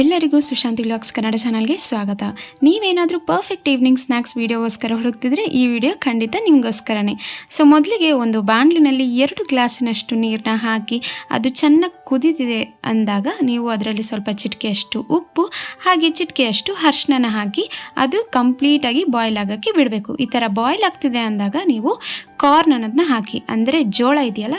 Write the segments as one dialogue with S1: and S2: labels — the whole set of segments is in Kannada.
S1: ಎಲ್ಲರಿಗೂ ಸುಶಾಂತಿ ವ್ಲಾಗ್ಸ್ ಕನ್ನಡ ಚಾನಲ್ಗೆ ಸ್ವಾಗತ. ನೀವೇನಾದರೂ ಪರ್ಫೆಕ್ಟ್ ಈವ್ನಿಂಗ್ ಸ್ನ್ಯಾಕ್ಸ್ ವೀಡಿಯೋಗೋಸ್ಕರ ಹುಡುಕ್ತಿದ್ರೆ ಈ ವಿಡಿಯೋ ಖಂಡಿತ ನಿಮಗೋಸ್ಕರನೇ. ಸೊ ಮೊದಲಿಗೆ ಒಂದು ಬಾಣಲಿನಲ್ಲಿ ಎರಡು ಗ್ಲಾಸಿನಷ್ಟು ನೀರನ್ನ ಹಾಕಿ ಅದು ಚೆನ್ನಾಗಿ ಕುದಿದಿದೆ ಅಂದಾಗ ನೀವು ಅದರಲ್ಲಿ ಸ್ವಲ್ಪ ಚಿಟಿಕೆಯಷ್ಟು ಉಪ್ಪು, ಹಾಗೆ ಚಿಟಿಕೆಯಷ್ಟು ಅರ್ಶಿನ ಹಾಕಿ ಅದು ಕಂಪ್ಲೀಟಾಗಿ ಬಾಯ್ಲ್ ಆಗೋಕ್ಕೆ ಬಿಡಬೇಕು. ಈ ಥರ ಬಾಯ್ಲ್ ಆಗ್ತಿದೆ ಅಂದಾಗ ನೀವು ಕಾರ್ನ್ ಅನ್ನೋದನ್ನ ಹಾಕಿ. ಅಂದರೆ ಜೋಳ ಇದೆಯಲ್ಲ,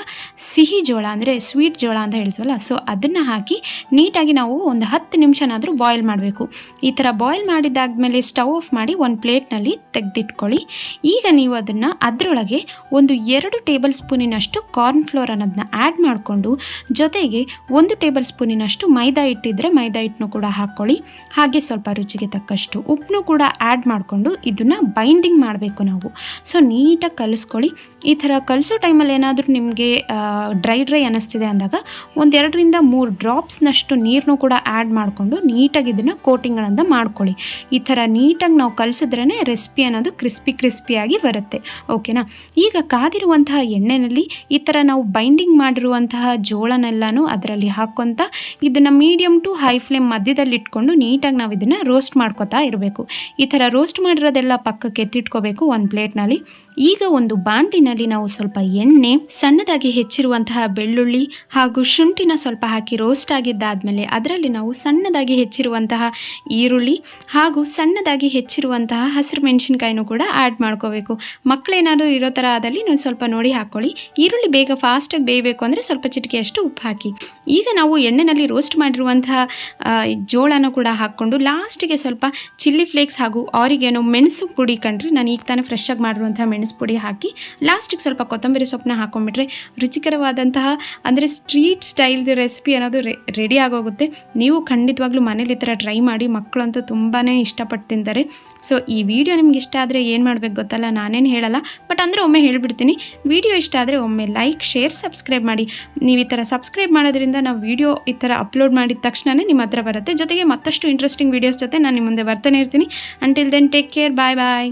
S1: ಸಿಹಿ ಜೋಳ, ಅಂದರೆ ಸ್ವೀಟ್ ಜೋಳ ಅಂತ ಹೇಳ್ತೀವಲ್ಲ ಸೊ ಅದನ್ನು ಹಾಕಿ ನೀಟಾಗಿ ನಾವು ಒಂದು ಹತ್ತು ನಿಮಿಷನಾದರೂ ಬಾಯ್ಲ್ ಮಾಡಬೇಕು. ಈ ಥರ ಬಾಯ್ಲ್ ಮಾಡಿದ್ದಾದಮೇಲೆ ಸ್ಟವ್ ಆಫ್ ಮಾಡಿ ಒಂದು ಪ್ಲೇಟ್ನಲ್ಲಿ ತೆಗೆದಿಟ್ಕೊಳ್ಳಿ. ಈಗ ನೀವು ಅದನ್ನು ಅದರೊಳಗೆ ಒಂದು ಎರಡು ಟೇಬಲ್ ಸ್ಪೂನಿನಷ್ಟು ಕಾರ್ನ್ ಫ್ಲೋರ್ ಅನ್ನೋದನ್ನ ಆ್ಯಡ್ ಮಾಡಿಕೊಂಡು, ಜೊತೆಗೆ ಒಂದು ಟೇಬಲ್ ಸ್ಪೂನಿನಷ್ಟು ಮೈದಾ ಹಿಟ್ಟಿದ್ರೆ ಮೈದಾ ಹಿಟ್ಟನ್ನು ಕೂಡ ಹಾಕ್ಕೊಳ್ಳಿ. ಹಾಗೆ ಸ್ವಲ್ಪ ರುಚಿಗೆ ತಕ್ಕಷ್ಟು ಉಪ್ಪನ್ನು ಕೂಡ ಆ್ಯಡ್ ಮಾಡಿಕೊಂಡು ಇದನ್ನು ಬೈಂಡಿಂಗ್ ಮಾಡಬೇಕು ನಾವು. ಸೊ ನೀಟಾಗಿ ಕಲಿಸ್ಕೊಳ್ಳಿ. ಈ ಥರ ಕಲಿಸೋ ಟೈಮಲ್ಲಿ ಏನಾದರೂ ನಿಮಗೆ ಡ್ರೈ ಡ್ರೈ ಅನ್ನಿಸ್ತಿದೆ ಅಂದಾಗ ಒಂದೆರಡರಿಂದ ಮೂರು ಡ್ರಾಪ್ಸ್ನಷ್ಟು ನೀರನ್ನು ಕೂಡ ಆ್ಯಡ್ ಮಾಡಿಕೊಂಡು ನೀಟಾಗಿ ಇದನ್ನು ಕೋಟಿಂಗ್ಗಳನ್ನು ಮಾಡ್ಕೊಳ್ಳಿ. ಈ ಥರ ನೀಟಾಗಿ ನಾವು ಕಲಿಸಿದ್ರೇ ರೆಸಿಪಿ ಅನ್ನೋದು ಕ್ರಿಸ್ಪಿ ಕ್ರಿಸ್ಪಿಯಾಗಿ ಬರುತ್ತೆ. ಓಕೆನಾ ಈಗ ಕಾದಿರುವಂತಹ ಎಣ್ಣೆಯಲ್ಲಿ ಈ ಥರ ನಾವು ಬೈಂಡಿಂಗ್ ಮಾಡಿರುವಂತಹ ಜೋಳನೆಲ್ಲನೂ ಅದರಲ್ಲಿ ಹಾಕ್ಕೊತ ಇದನ್ನು ಮೀಡಿಯಮ್ ಟು ಹೈ ಫ್ಲೇಮ್ ಮಧ್ಯದಲ್ಲಿ ಇಟ್ಕೊಂಡು ನೀಟಾಗಿ ನಾವು ಇದನ್ನು ರೋಸ್ಟ್ ಮಾಡ್ಕೋತಾ ಇರಬೇಕು. ಈ ಥರ ರೋಸ್ಟ್ ಮಾಡಿರೋದೆಲ್ಲ ಪಕ್ಕಕ್ಕೆ ಎತ್ತಿಟ್ಕೋಬೇಕು ಒಂದು ಪ್ಲೇಟ್ನಲ್ಲಿ ಈಗ ಒಂದು ಬಾಂಡಿನಲ್ಲಿ ನಾವು ಸ್ವಲ್ಪ ಎಣ್ಣೆ, ಸಣ್ಣದಾಗಿ ಹೆಚ್ಚಿರುವಂತಹ ಬೆಳ್ಳುಳ್ಳಿ ಹಾಗೂ ಶುಂಠಿನ ಸ್ವಲ್ಪ ಹಾಕಿ ರೋಸ್ಟ್ ಆಗಿದ್ದಾದಮೇಲೆ ಅದರಲ್ಲಿ ನಾವು ಸಣ್ಣದಾಗಿ ಹೆಚ್ಚಿರುವಂತಹ ಈರುಳ್ಳಿ ಹಾಗೂ ಸಣ್ಣದಾಗಿ ಹೆಚ್ಚಿರುವಂತಹ ಹಸಿರು ಮೆಣಸಿನ್ಕಾಯಿನೂ ಕೂಡ ಆ್ಯಡ್ ಮಾಡ್ಕೋಬೇಕು. ಮಕ್ಕಳೇನಾದರೂ ಇರೋ ಥರ ಆದಲ್ಲಿ ನೀವು ಸ್ವಲ್ಪ ನೋಡಿ ಹಾಕ್ಕೊಳ್ಳಿ ಈರುಳ್ಳಿ ಬೇಗ ಫಾಸ್ಟಾಗಿ ಬೇಯಬೇಕು ಅಂದರೆ ಸ್ವಲ್ಪ ಚಿಟಿಕೆಯಷ್ಟು ಉಪ್ಪು ಹಾಕಿ. ಈಗ ನಾವು ಎಣ್ಣೆನಲ್ಲಿ ರೋಸ್ಟ್ ಮಾಡಿರುವಂತಹ ಜೋಳನ ಕೂಡ ಹಾಕ್ಕೊಂಡು ಲಾಸ್ಟಿಗೆ ಸ್ವಲ್ಪ ಚಿಲ್ಲಿ ಫ್ಲೇಕ್ಸ್ ಹಾಗೂ ಆರಿಗೇನೋ ಮೆಣಸು ಪುಡಿ ಕಂಡ್ರೆ ನಾನು ಈಗ ತಾನೇ ಫ್ರೆಶ್ ಆಗಿ ಮಾಡಿರುವಂಥ ಮೆಣಸು ಪುಡಿ ಹಾಕಿ ಲಾಸ್ಟಿಗೆ ಸ್ವಲ್ಪ ಕೊತ್ತಂಬರಿ ಸೊಪ್ಪನ್ನ ಹಾಕೊಂಡ್ಬಿಟ್ರೆ ರುಚಿಕರವಾದಂತಹ, ಅಂದರೆ ಸ್ಟ್ರೀಟ್ ಸ್ಟೈಲ್ದು ರೆಸಿಪಿ ಅನ್ನೋದು ರೆಡಿ ಆಗೋಗುತ್ತೆ. ನೀವು ಖಂಡಿತವಾಗ್ಲೂ ಮನೇಲಿ ಈ ಟ್ರೈ ಮಾಡಿ ಮಕ್ಕಳಂತೂ ತುಂಬಾ ಇಷ್ಟಪಟ್ಟು ತಿಂತಾರೆ. ಸೊ ಈ ವಿಡಿಯೋ ನಿಮ್ಗೆ ಇಷ್ಟ ಆದರೆ ಏನು ಮಾಡಬೇಕು ಗೊತ್ತಲ್ಲ, ನಾನೇನು ಹೇಳಲ್ಲ. ಬಟ್ ಅಂದರೆ ಒಮ್ಮೆ ಹೇಳಿಬಿಡ್ತೀನಿ. ವಿಡಿಯೋ ಇಷ್ಟ ಆದರೆ ಒಮ್ಮೆ ಲೈಕ್ ಶೇರ್ ಸಬ್ಸ್ಕ್ರೈಬ್ ಮಾಡಿ. ನೀವು ಈ ಥರ ಸಬ್ಸ್ಕ್ರೈಬ್ ಮಾಡೋದ್ರಿಂದ ನಾವು ವಿಡಿಯೋ ಈ ಥರ ಅಪ್ಲೋಡ್ ಮಾಡಿದ ತಕ್ಷಣವೇ ನಿಮ್ಮ ಹತ್ರ ಬರುತ್ತೆ. ಜೊತೆಗೆ ಮತ್ತಷ್ಟು ಇಂಟ್ರೆಸ್ಟಿಂಗ್ ವೀಡಿಯೋಸ್ ಜೊತೆ ನಾನು ನಿಮ್ಮ ಮುಂದೆ ಬರ್ತಾನೆ ಇರ್ತೀನಿ. Until then take care bye bye